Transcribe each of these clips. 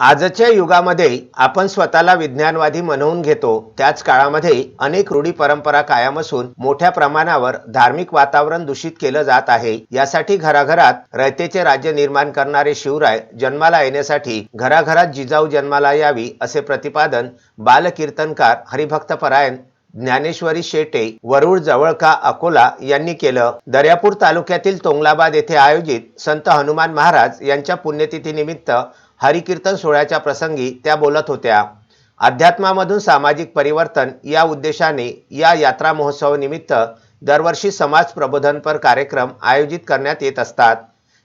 आजच्या युगामध्ये आपण स्वतःला विज्ञानवादी म्हणवून घेतो. त्याच काळामध्ये अनेक रूढी परंपरा कायम असून मोठ्या प्रमाणावर धार्मिक वातावरण दूषित केलं जात आहे. यासाठी घराघरात रयतेचे राज्य निर्माण करणारे शिवराय जन्माला येण्यासाठी घराघरात जिजाऊ जन्माला यावी असे प्रतिपादन बालकीर्तनकार हरिभक्तपरायण ज्ञानेश्वरी शेटे वरुड जवळका अकोला यांनी केलं. दर्यापूर तालुक्यातील तोंगलाबाद येथे आयोजित संत हनुमान महाराज यांच्या पुण्यतिथीनिमित्त हरिकीर्तन सोहळ्याच्या प्रसंगी त्या बोलत होत्या अध्यात्मामधून सामाजिक परिवर्तन या उद्देशाने या यात्रा महोत्सवानिमित्त दरवर्षी समाज प्रबोधनपर कार्यक्रम आयोजित करण्यात येत असतात.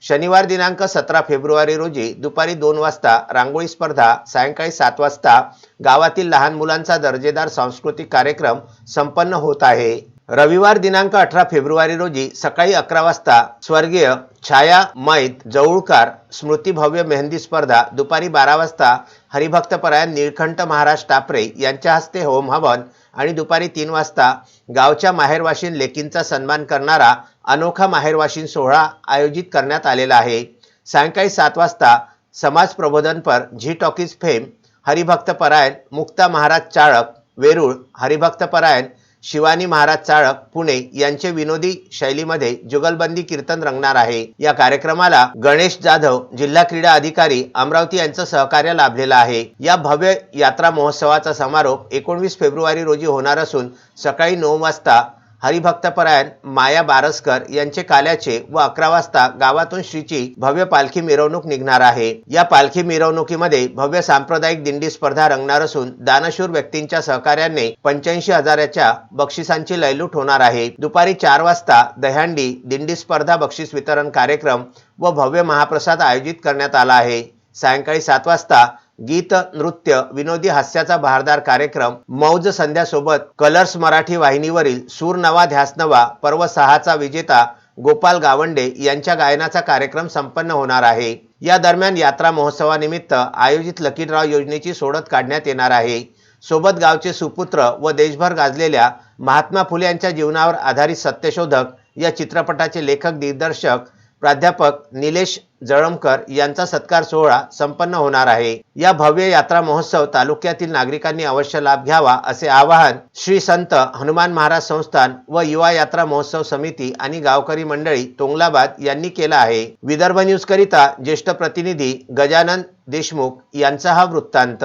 शनिवार दिनांक सतरा फेब्रुवारी रोजी दुपारी दोन वाजता रांगोळी स्पर्धा सायंकाळी सात वाजता गावातील लहान मुलांचा दर्जेदार सांस्कृतिक कार्यक्रम संपन्न होत आहे. रविवार दिनांक अठरा फेब्रुवारी रोजी सकाळी अकरा वाजता स्वर्गीय छाया मैत जवळकार स्मृती भव्य मेहंदी स्पर्धा दुपारी बारा वाजता हरिभक्तपरायण निळकंठ महाराज टापरे यांच्या हस्ते होम हवन आणि दुपारी तीन वाजता गावच्या माहेरवाशीन लेकींचा सन्मान करणारा अनोखा माहेरवाशीन सोहळा आयोजित करण्यात आलेला आहे. सायंकाळी सात वाजता समाज प्रबोधनपर झी टॉकीज फेम हरिभक्तपरायण मुक्ता महाराज चाळक वेरूळ हरिभक्तपरायण शिवानी महाराज चाळक पुणे यांचे विनोदी शैलीमध्ये जुगलबंदी कीर्तन रंगणार आहे. या कार्यक्रमाला गणेश जाधव जिल्हा क्रीडा अधिकारी अमरावती यांचं सहकार्य लाभलेलं आहे. या भव्य यात्रा महोत्सवाचा समारोप एकोणवीस फेब्रुवारी रोजी होणार असून सकाळी नऊ वाजता हरिभक्तपरायण माया बारसकर यांचे काल्याचे व अकरा वाजता गावातून श्रीची भव्य पालखी मिरवणूक निघणार आहे. या पालखी मिरवणुकीमध्ये भव्य सांप्रदायिक दिंडी स्पर्धा रंगणार असून दानशूर व्यक्तींच्या सहकार्याने पंच्याऐंशी हजाराच्या बक्षिसांची लयलूट होणार आहे. दुपारी चार वाजता दह्यांडी दिंडी स्पर्धा बक्षीस वितरण कार्यक्रम व भव्य महाप्रसाद आयोजित करण्यात आला आहे. सायंकाळी सात वाजता गीत नृत्य विनोदी हास्याचा बहारदार कार्यक्रम मौज संध्यासोबत कलर्स मराठी वाहिनीवरील सूर नवा ध्यास नवा पर्व सहाचा विजेता गोपाल गावंडे यांच्या गायनाचा कार्यक्रम संपन्न होणार आहे. या दरम्यान यात्रा महोत्सवानिमित्त आयोजित लकी योजनेची सोडत काढण्यात येणार आहे. सोबत गावचे सुपुत्र व देशभर गाजलेल्या महात्मा फुले यांच्या जीवनावर आधारित सत्यशोधक या चित्रपटाचे लेखक दिग्दर्शक प्राध्यापक निलेश जळमकर यांचा सत्कार सोहळा संपन्न होणार आहे. या भव्य यात्रा महोत्सव तालुक्यातील नागरिकांनी अवश्य लाभ घ्यावा असे आवाहन श्री संत हनुमान महाराज संस्थान व युवा यात्रा महोत्सव समिती आणि गावकरी मंडळी तोंगलाबाद यांनी केला आहे. विदर्भ न्यूज करिता ज्येष्ठ प्रतिनिधी गजानन देशमुख यांचा हा वृत्तांत.